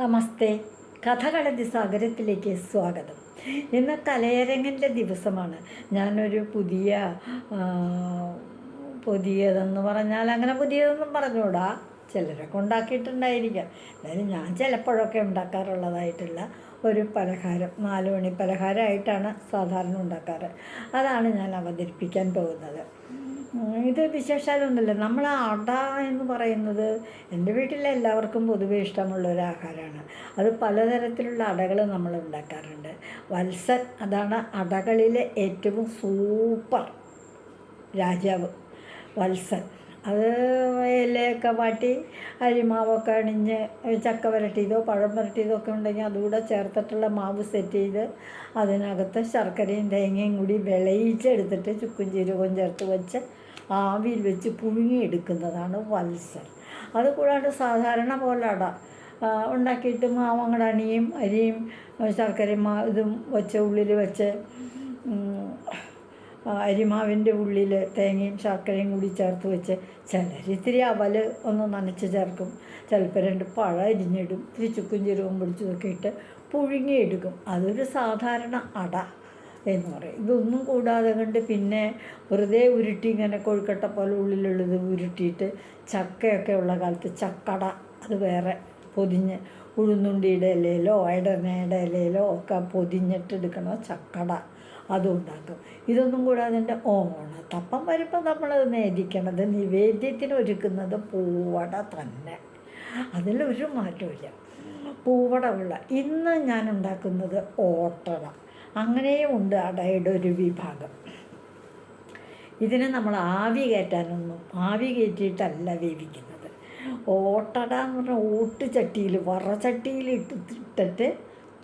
നമസ്തേ. കഥകളതി സാഗരത്തിലേക്ക് സ്വാഗതം. ഇന്ന് കലയരങ്ങിന്റെ ദിവസമാണ്. ഞാനൊരു പുതിയ പുതിയതെന്ന് പറഞ്ഞാൽ അങ്ങനെ പുതിയതൊന്നും പറഞ്ഞുകൂടാ. ചിലരൊക്കെ ഉണ്ടാക്കിയിട്ടുണ്ടായിരിക്കാം. എന്നാലും ഞാൻ ചിലപ്പോഴൊക്കെ ഉണ്ടാക്കാറുള്ളതായിട്ടുള്ള ഒരു പലഹാരം നാല് മണി പലഹാരമായിട്ടാണ് സാധാരണ ഉണ്ടാക്കാറ്. അതാണ് ഞാൻ അവതരിപ്പിക്കാൻ പോകുന്നത്. ഇത് വിശേഷാലൊന്നുമില്ല. നമ്മൾ അട എന്ന് പറയുന്നത് എന്റെ വീട്ടിലെ എല്ലാവർക്കും പൊതുവെ ഇഷ്ടമുള്ള ഒരു ആഹാരമാണ്. അത് പലതരത്തിലുള്ള അടകൾ നമ്മൾ ഉണ്ടാക്കാറുണ്ട്. വത്സൻ അതാണ് അടകളിലെ ഏറ്റവും സൂപ്പർ രാജാവ് വത്സൻ. അത് ഇലയൊക്കെ വാട്ടി അരിമാവൊക്കെ അണിഞ്ഞ് ചക്ക വരട്ടിയതോ പഴം വരട്ടിയതോ ഒക്കെ ഉണ്ടെങ്കിൽ അതുകൂടെ ചേർത്തിട്ടുള്ള മാവ് സെറ്റ് ചെയ്ത് അതിനകത്ത് ശർക്കരയും തേങ്ങയും കൂടി വിളയിച്ചെടുത്തിട്ട് ചുക്കും ജീരകവും ചേർത്ത് വെച്ച് ആവിയിൽ വെച്ച് പുഴുങ്ങിയെടുക്കുന്നതാണ് വത്സൽ. അത് കൂടാണ്ട് സാധാരണ പോലെ അട. ഉണ്ടാക്കിയിട്ട് മാവ് അങ്ങോട്ട് അണിയും അരിയും ശർക്കരയും ഇതും വെച്ച് ഉള്ളിൽ വെച്ച് അരിമാവിന്റെ ഉള്ളിൽ തേങ്ങയും ശർക്കരയും കൂടി ചേർത്ത് വെച്ച് ചിലർ ഇത്തിരി അവൽ ഒന്ന് നനച്ച് ചേർക്കും. ചിലപ്പോൾ രണ്ട് പഴം അരിഞ്ഞിടും. ഇത്തിരി ചുക്കും ജീരകവും പൊടിച്ചതൊക്കെ ഇട്ട് പുഴുങ്ങിയെടുക്കും അതൊരു സാധാരണ അട എന്ന് പറയും. ഇതൊന്നും കൂടാതെ കണ്ട് പിന്നെ വെറുതെ ഉരുട്ടി ഇങ്ങനെ കൊഴുക്കട്ട പോലെ ഉള്ളിലുള്ളത് ഉരുട്ടിയിട്ട് ചക്കയൊക്കെ ഉള്ള കാലത്ത് ചക്കട അത് വേറെ പൊതിഞ്ഞ് ഉഴുന്നുണ്ടിയുടെ ഇലയിലോ ഇടനയുടെ ഇലയിലോ ഒക്കെ പൊതിഞ്ഞിട്ടെടുക്കണ ചക്കട. അതും ഉണ്ടാക്കും ഇതൊന്നും കൂടാതെ എന്റെ ഓണത്തപ്പം വരുമ്പോൾ നമ്മൾ നേടിക്കണത് നിവേദ്യത്തിന് ഒരുക്കുന്നത് പൂവട തന്നെ. അതിലൊരു മാറ്റമില്ല പൂവട ഉള്ള ഇന്ന് ഞാൻ ഉണ്ടാക്കുന്നത് ഓട്ടട. അങ്ങനെയും ഉണ്ട് അടയുടെ ഒരു വിഭാഗം. ഇതിനെ നമ്മൾ ആവി കയറ്റാനൊന്നും ആവി കയറ്റിയിട്ടല്ല വേവിക്കുന്നത്. ഓട്ടട എന്ന് പറഞ്ഞാൽ ഓട്ടുചട്ടിയിൽ വറചട്ടിയിൽ ഇട്ടിട്ട്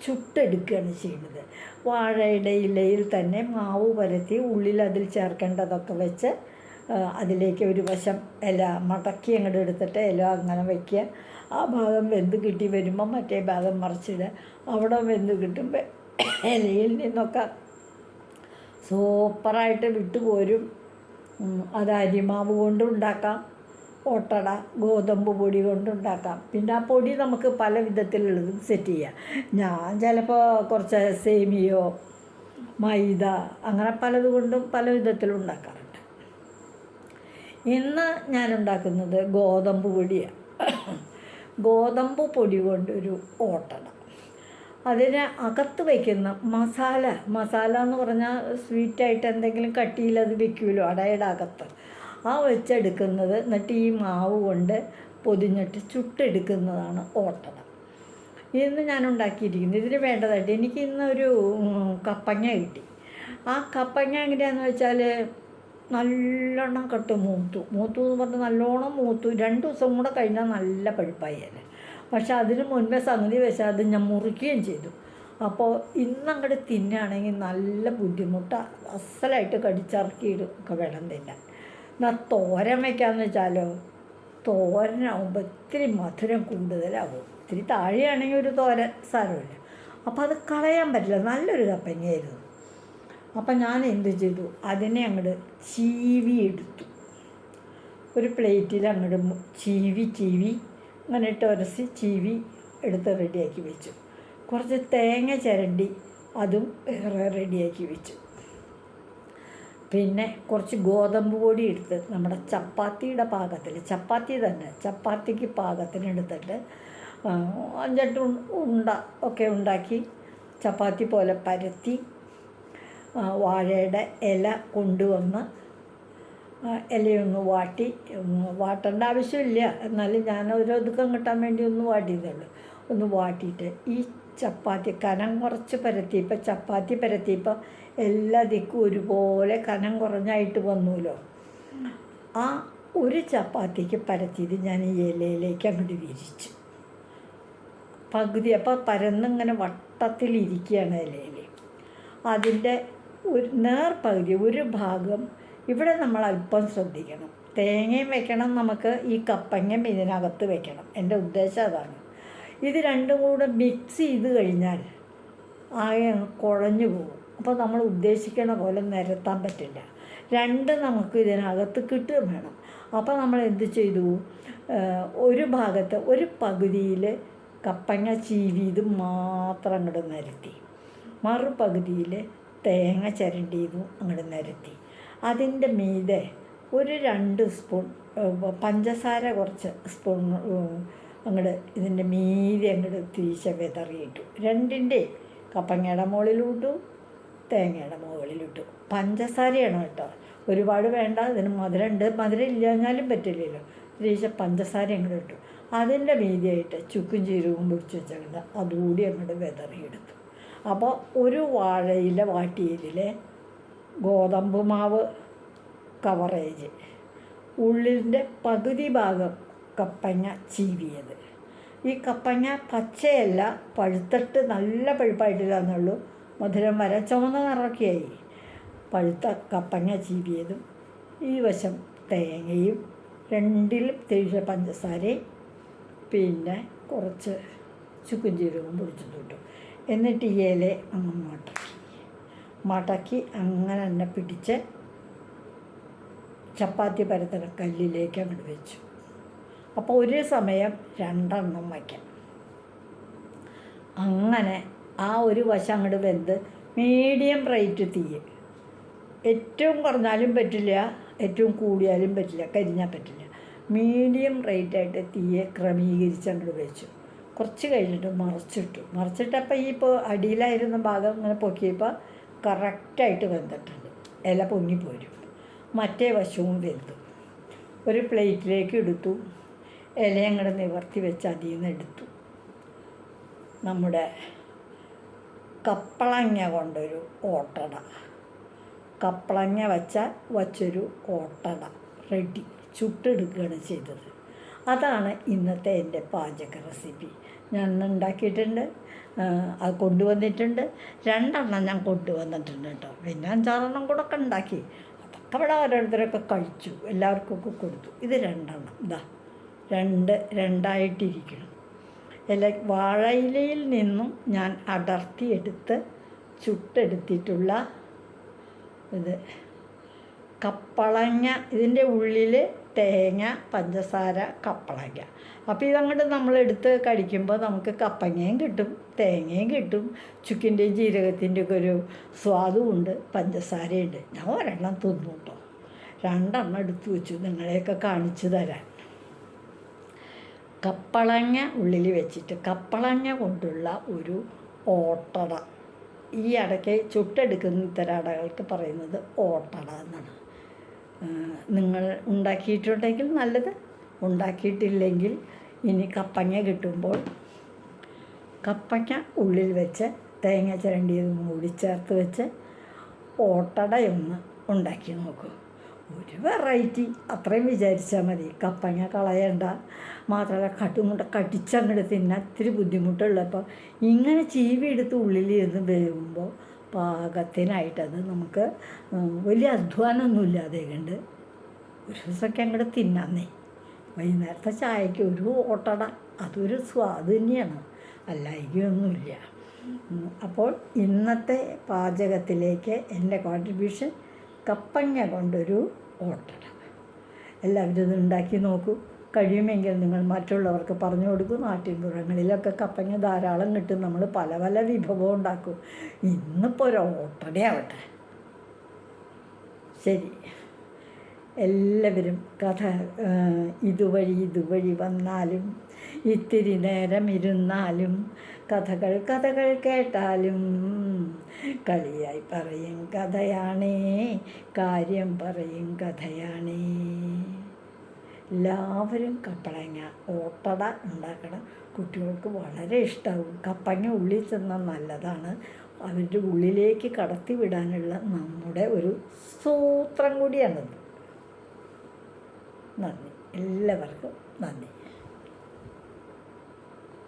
ചുട്ടെടുക്കുകയാണ് ചെയ്യുന്നത്. വാഴയുടെ ഇലയിൽ തന്നെ മാവ് പരത്തി ഉള്ളിൽ അതിൽ ചേർക്കേണ്ടതൊക്കെ വെച്ച് അതിലേക്ക് ഒരു വശം ഇല മടക്കി അങ്ങോട്ട് എടുത്തിട്ട് ഇല അങ്ങനെ വയ്ക്കുക ആ ഭാഗം വെന്ത് കിട്ടി വരുമ്പോൾ മറ്റേ ഭാഗം മറിച്ചിടുക. അവിടെ വെന്ത് കിട്ടുമ്പോൾ ഇലയിൽ നിന്നൊക്കെ സൂപ്പറായിട്ട് വിട്ടുപോരും. അത് അരിമാവ് കൊണ്ടും ഉണ്ടാക്കാം. ഓട്ടട ഗോതമ്പ് പൊടി കൊണ്ടുണ്ടാക്കാം. പിന്നെ ആ പൊടി നമുക്ക് പല വിധത്തിലുള്ളതും സെറ്റ് ചെയ്യാം. ഞാൻ ചിലപ്പോൾ കുറച്ച് സേമിയോ മൈദ അങ്ങനെ പലത് കൊണ്ടും പല വിധത്തിലും ഉണ്ടാക്കാറുണ്ട്. ഇന്ന് ഞാൻ ഉണ്ടാക്കുന്നത് ഗോതമ്പ് പൊടിയാണ് ഗോതമ്പ് പൊടി കൊണ്ടൊരു ഓട്ടട അതിന് അകത്ത് വയ്ക്കുന്ന മസാല മസാല എന്ന് പറഞ്ഞാൽ സ്വീറ്റായിട്ട് എന്തെങ്കിലും കട്ടിയിൽ അത് വെക്കുമല്ലോ അടയുടെ അകത്ത്. ആ വെച്ചെടുക്കുന്നത് എന്നിട്ട് ഈ മാവ് കൊണ്ട് പൊതിഞ്ഞിട്ട് ചുട്ടെടുക്കുന്നതാണ് ഓട്ടട ഇന്ന് ഞാൻ ഉണ്ടാക്കിയിരിക്കുന്നത് ഇതിന് വേണ്ടതായിട്ട് എനിക്ക് ഇന്നൊരു കപ്പങ്ങ കിട്ടി. ആ കപ്പങ്ങ എങ്ങനെയാണെന്ന് വെച്ചാൽ നല്ലോണം കട്ട് മൂത്തു. മൂത്തു എന്ന് പറഞ്ഞാൽ നല്ലോണം മൂത്തു. രണ്ട് ദിവസം കൂടെ കഴിഞ്ഞാൽ നല്ല പഴുപ്പായി പക്ഷെ അതിന് മുൻപേ സംഗതി വെച്ചാൽ അത് ഞാൻ മുറിക്കുകയും ചെയ്തു. അപ്പോൾ ഇന്നങ്ങോട്ട് തിന്നുകയാണെങ്കിൽ നല്ല ബുദ്ധിമുട്ടാണ് അസലായിട്ട് കടിച്ചിറക്കിയിടും ഒക്കെ വേണം തിന്നാൻ. എന്നാൽ തോരൻ വയ്ക്കാമെന്ന് വെച്ചാലോ? തോരനാവുമ്പോൾ ഇത്തിരി മധുരം കൂടുതലാവും. ഇത്തിരി താഴെയാണെങ്കിൽ ഒരു തോരൻ സാരമില്ല. അപ്പോൾ അത് കളയാൻ പറ്റില്ല. നല്ലൊരു കപ്പങ്ങയായിരുന്നു. അപ്പം ഞാൻ എന്ത് ചെയ്തു? അതിനെ അങ്ങോട്ട് ചീവി എടുത്തു. ഒരു പ്ലേറ്റിൽ അങ്ങോട്ട് ചീവി ചീവി അങ്ങനെ ഇട്ട് ഉരസി ചീവി എടുത്ത് റെഡിയാക്കി വെച്ചു. കുറച്ച് തേങ്ങ ചിരണ്ടി അതും വേറെ റെഡിയാക്കി വെച്ചു. പിന്നെ കുറച്ച് ഗോതമ്പ് പൊടി എടുത്ത് നമ്മുടെ ചപ്പാത്തിയുടെ പാകത്തിൽ ചപ്പാത്തി തന്നെ ചപ്പാത്തിക്ക് പാകത്തിന് എടുത്തിട്ട് ആ, അഞ്ചെട്ട് ഉണ്ട ഒക്കെ ഉണ്ടാക്കി ചപ്പാത്തി പോലെ പരത്തി വാഴയുടെ ഇല കൊണ്ടുവന്ന് ഇലയൊന്ന് വാട്ടി വാട്ടേണ്ട ആവശ്യമില്ല. എന്നാലും ഞാൻ ഒരു ഒതുക്കം കിട്ടാൻ വേണ്ടി ഒന്ന് വാട്ടിയതേ ഉള്ളൂ. ഒന്ന് വാട്ടിയിട്ട് ഈ ചപ്പാത്തി കനം കുറച്ച് പരത്തിയപ്പോൾ ചപ്പാത്തി പരത്തിയപ്പോൾ എല്ലാ ദിക്കും ഒരുപോലെ കനം കുറഞ്ഞായിട്ട് വന്നുല്ലോ ആ ഒരു ചപ്പാത്തിക്ക് പരത്തിയത് ഞാൻ ഈ ഇലയിലേക്ക് അങ്ങോട്ട് വിരിച്ചു. പകുതി അപ്പോൾ പരന്നിങ്ങനെ വട്ടത്തിലിരിക്കുകയാണ് ഇലയിൽ അതിന്റെ ഒരു നേർ നേർപകുതി ഒരു ഭാഗം ഇവിടെ നമ്മൾ അല്പം ശ്രദ്ധിക്കണം. തേങ്ങയും വെക്കണം നമുക്ക് ഈ കപ്പങ്ങയും ഇതിനകത്ത് വെക്കണം. എന്റെ ഉദ്ദേശം അതാണ്. ഇത് രണ്ടും കൂടെ മിക്സ് ചെയ്ത് കഴിഞ്ഞാൽ ആകെ കുഴഞ്ഞു പോകും. അപ്പോൾ നമ്മൾ ഉദ്ദേശിക്കണ പോലെ നിരത്താൻ പറ്റില്ല. രണ്ട് നമുക്ക് ഇതിനകത്ത് കിട്ടുകയും വേണം. അപ്പോൾ നമ്മൾ എന്ത് ചെയ്തു? ഒരു ഭാഗത്ത് ഒരു പകുതിയിൽ കപ്പങ്ങ ചീവിയത് മാത്രം അങ്ങോട്ട് നിരത്തി. മറുപകുതിയിൽ തേങ്ങ ചിരണ്ടിയതും അങ്ങോട്ട് നിരത്തി. അതിന്റെ മീതെ ഒരു രണ്ട് സ്പൂൺ പഞ്ചസാര കുറച്ച് സ്പൂൺ അങ്ങോട്ട് ഇതിന്റെ മീതെ അങ്ങോട്ട് തീശ വിതറിയിട്ടു. രണ്ടിന്റെ കപ്പങ്ങയുടെ മുകളിലിട്ടു തേങ്ങയുടെ മുകളിലിട്ടു. പഞ്ചസാരയാണ് കേട്ടോ. ഒരുപാട് വേണ്ട ഇതിന് മധുരമുണ്ട് മധുരം ഇല്ലാഞ്ഞാലും പറ്റില്ലല്ലോ. തീശ പഞ്ചസാര അങ്ങോട്ട് ഇട്ടു. അതിന്റെ മീതിയായിട്ട് ചുക്കും ചീരവും പിടിച്ച് വെച്ചിട്ട് അതുകൂടി അങ്ങോട്ട് വിതറിയെടുത്തു. അപ്പോൾ ഒരു വാഴയില വാട്ടിയതിലെ ഗോതമ്പ് മാവ് കവറേജ്. ഉള്ളിന്റെ പകുതി ഭാഗം കപ്പങ്ങ ചീവിയത്. ഈ കപ്പങ്ങ പച്ചയല്ല പഴുത്തിട്ട് നല്ല പഴുപ്പായിട്ടില്ല എന്നുള്ളൂ. മധുരം വരെ ചുവന്ന നിറക്കിയായി പഴുത്ത കപ്പങ്ങ ചീവിയതും ഈ വശം തേങ്ങയും രണ്ടിലും തേച്ച പഞ്ചസാരയും പിന്നെ കുറച്ച് ചുക്കും ജീരകവും പൊടിച്ചു തൊട്ടു എന്നിട്ട് ഈ ഇല അങ്ങ് മടക്കി. മടക്കി അങ്ങനെ തന്നെ പിടിച്ച് ചപ്പാത്തി പരത്തണ കല്ലിലേക്ക് അങ്ങോട്ട് വെച്ചു. അപ്പോൾ ഒരു സമയം രണ്ടെണ്ണം വയ്ക്കാം. അങ്ങനെ ആ ഒരു വശം അങ്ങോട്ട് വെന്ത് മീഡിയം റേറ്റ് തീ ഏറ്റവും കുറഞ്ഞാലും പറ്റില്ല ഏറ്റവും കൂടിയാലും പറ്റില്ല കരിഞ്ഞാൽ പറ്റില്ല. മീഡിയം റേറ്റായിട്ട് തീയെ ക്രമീകരിച്ച് അങ്ങോട്ട് വെച്ചു. കുറച്ച് കഴിഞ്ഞിട്ട് മറിച്ചിട്ടു. മറിച്ചിട്ടപ്പോൾ ഈ ഇപ്പോൾ അടിയിലായിരുന്ന ഭാഗം ഇങ്ങനെ പൊക്കിയപ്പോൾ കറക്റ്റായിട്ട് വെന്തിട്ടുണ്ട്. ഇല പൊങ്ങിപ്പോരും മറ്റേ വശവും വെന്തു. ഒരു പ്ലേറ്റിലേക്ക് എടുത്തു. ഇല അങ്ങോട്ട് നിവർത്തി വെച്ച് അതിൽ നിന്ന് എടുത്തു. നമ്മുടെ കപ്പളങ്ങ കൊണ്ടൊരു ഓട്ടട. കപ്പളങ്ങ വച്ച വച്ചൊരു ഓട്ടട റെഡി ചുട്ടെടുക്കുകയാണ് ചെയ്തത്. അതാണ് ഇന്നത്തെ എന്റെ പാചക റെസിപ്പി ഞാൻ ഉണ്ടാക്കിയിട്ടുണ്ട് അത് കൊണ്ടുവന്നിട്ടുണ്ട്. രണ്ടെണ്ണം ഞാൻ കൊണ്ടുവന്നിട്ടുണ്ട് കേട്ടോ. പിന്നെ അഞ്ചാറെണ്ണം കൂടെ ഒക്കെ ഉണ്ടാക്കി. അതൊക്കെ ഇവിടെ ഓരോരുത്തരൊക്കെ കഴിച്ചു. എല്ലാവർക്കും ഒക്കെ കൊടുത്തു. ഇത് രണ്ടെണ്ണം. ഇതാ രണ്ട് രണ്ടായിട്ടിരിക്കണം. ഇല വാഴയിലയിൽ നിന്നും ഞാൻ അടർത്തിയെടുത്ത് ചുട്ടെടുത്തിട്ടുള്ള ഇത്. കപ്പളങ്ങ ഇതിന്റെ ഉള്ളിൽ തേങ്ങ പഞ്ചസാര കപ്പളങ്ങ. അപ്പോൾ ഇതങ്ങോട്ട് നമ്മളെടുത്ത് കഴിക്കുമ്പോൾ നമുക്ക് കപ്പങ്ങയും കിട്ടും തേങ്ങയും കിട്ടും ചുക്കിന്റെയും ജീരകത്തിന്റെയൊക്കെ ഒരു സ്വാദും ഉണ്ട് പഞ്ചസാരയുണ്ട്. ഞാൻ ഒരെണ്ണം തിന്നു കേട്ടോ. രണ്ടെണ്ണം എടുത്തു വെച്ചു നിങ്ങളെയൊക്കെ കാണിച്ചു തരാൻ. കപ്പളങ്ങ ഉള്ളിൽ വെച്ചിട്ട് കപ്പളങ്ങ കൊണ്ടുള്ള ഒരു ഓട്ടട. ഈ അടയ്ക്ക് ചുട്ടെടുക്കുന്ന ഇത്തരം അടകൾക്ക് പറയുന്നത് ഓട്ടട എന്നാണ്. നിങ്ങൾ ഉണ്ടാക്കിയിട്ടുണ്ടെങ്കിൽ നല്ലത് ഉണ്ടാക്കിയിട്ടില്ലെങ്കിൽ ഇനി കപ്പങ്ങ കിട്ടുമ്പോൾ കപ്പങ്ങ ഉള്ളിൽ വെച്ച് തേങ്ങ ചിരണ്ടിയത് കൂടി ചേർത്ത് വെച്ച് ഓട്ടടയൊന്ന് ഉണ്ടാക്കി നോക്കൂ. ഒരു വെറൈറ്റി അത്രയും വിചാരിച്ചാൽ മതി. കപ്പങ്ങ കളയണ്ട. മാത്രമല്ല കട്ടും കൊണ്ട് കടിച്ചങ്ങോട്ട് തിന്നാൻ ഇത്തിരി ബുദ്ധിമുട്ടുള്ളപ്പോൾ ഇങ്ങനെ ചീവി എടുത്ത് ഉള്ളിൽ വേകുമ്പോൾ പാകത്തിനായിട്ടത് നമുക്ക് വലിയ അധ്വാനമൊന്നുമില്ലാതെ കണ്ട്. ഒരു ദിവസമൊക്കെ അങ്ങോട്ട് തിന്നാന്നേ. വൈകുന്നേരത്തെ ചായക്ക് ഒരു ഓട്ടട. അതൊരു സ്വാദ് തന്നെയാണ്. അല്ലായികയൊന്നുമില്ല. അപ്പോൾ ഇന്നത്തെ പാചകത്തിലേക്ക് എന്റെ കോൺട്രിബ്യൂഷൻ കപ്പങ്ങ കൊണ്ടൊരു ഓട്ടട. എല്ലാവരും ഇത് ഉണ്ടാക്കി നോക്കൂ. കഴിയുമെങ്കിൽ നിങ്ങൾ മറ്റുള്ളവർക്ക് പറഞ്ഞു കൊടുക്കും. നാട്ടിൻപുറങ്ങളിലൊക്കെ കപ്പങ്ങ ധാരാളം കിട്ടും. നമ്മൾ പല പല വിഭവം ഉണ്ടാക്കും. ഇന്നിപ്പോൾ ഒരു ഓട്ടടയാവട്ടെ. ശരി. എല്ലാവരും കഥ ഇതുവഴി ഇതുവഴി വന്നാലും ഇത്തിരി നേരം ഇരുന്നാലും കഥകൾ കഥകൾ കേട്ടാലും കളിയായി പറയും കഥയാണേ കാര്യം പറയും കഥയാണേ. എല്ലാവരും കപ്പളങ്ങ ഓട്ടട ഉണ്ടാക്കണം. കുട്ടികൾക്ക് വളരെ ഇഷ്ടമാവും കപ്പങ്ങ ഉള്ളിൽ ചെന്നാൽ നല്ലതാണ്. അവരുടെ ഉള്ളിലേക്ക് കടത്തി വിടാനുള്ള നമ്മുടെ ഒരു സൂത്രം കൂടിയാണത്. നന്ദി. എല്ലാവർക്കും നന്ദി.